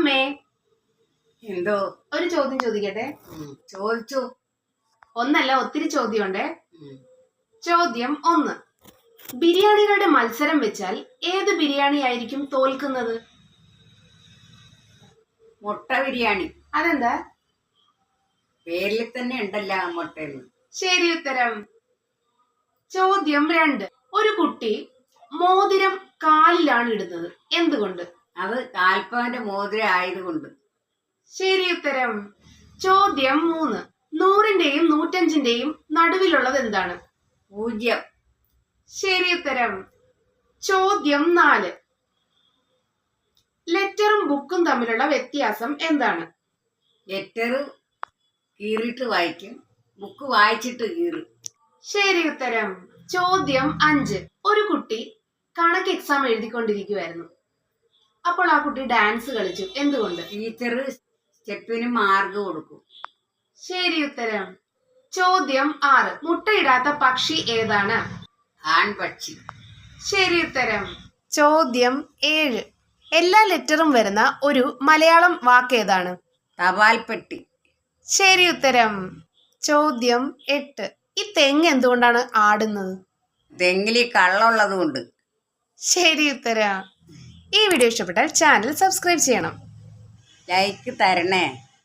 അമ്മേ. എന്തോ? ഒരു ചോദ്യം ചോദിക്കട്ടെ? ചോദിച്ചു. ഒന്നല്ല ഒത്തിരി ചോദ്യമുണ്ടേ. ചോദ്യം ഒന്ന്. ബിരിയാണികളുടെ മത്സരം വെച്ചാൽ ഏത് ബിരിയാണി ആയിരിക്കും തോൽക്കുന്നത്? മുട്ട ബിരിയാണി. അതെന്താ? പേരിൽ തന്നെ ഉണ്ടല്ലോ മുട്ട ശരി ഉത്തരം. ചോദ്യം രണ്ട്. ഒരു കുട്ടി മോതിരം കാലിലാണ് ഇടുന്നത്. എന്തുകൊണ്ട്? അത് കാൽപ്പവന്റെ മോതിരം ആയതുകൊണ്ട്. ശരി ഉത്തരം. ചോദ്യം മൂന്ന്. നൂറിന്റെയും നൂറ്റഞ്ചിന്റെയും നടുവിലുള്ളത് എന്താണ്? പൂജ്യം. ശരി ഉത്തരം. ചോദ്യം നാല്. ലെറ്ററും ബുക്കും തമ്മിലുള്ള വ്യത്യാസം എന്താണ്? ലെറ്റർ കീറിട്ട് വായിക്കും. ബുക്ക് വായിച്ചിട്ട് കീറും. ശരി ഉത്തരം. ചോദ്യം അഞ്ച്. ഒരു കുട്ടി കണക്ക് എക്സാം എഴുതിക്കൊണ്ടിരിക്കുവായിരുന്നു. അപ്പോൾ ആ കുട്ടി ഡാൻസ് കളിച്ചു. എന്തുകൊണ്ട്? ടീച്ചർ സ്റ്റെപ്പിന് മാർഗ് കൊടുക്കും. ശരി ഉത്തരം. ചോദ്യം ആറ്. മുട്ടയിടാത്ത പക്ഷി ഏതാണ്? ആൺപക്ഷി ശരി ഉത്തരം. ചോദ്യം ഏഴ്. എല്ലാ ലെറ്ററും വരുന്ന ഒരു മലയാളം വാക്ക് ഏതാണ്? തപാൽപ്പെട്ടി. ശരി ഉത്തരം. ചോദ്യം എട്ട്. ഈ തെങ്ങ് എന്തുകൊണ്ടാണ് ആടുന്നത്? തെങ്ങിൽ കള്ളുള്ളത് കൊണ്ട് ശരി ഉത്തരം. ഈ വീഡിയോ ഇഷ്ടപ്പെട്ടാൽ ചാനൽ സബ്സ്ക്രൈബ് ചെയ്യണം. ലൈക്ക് തരണേ.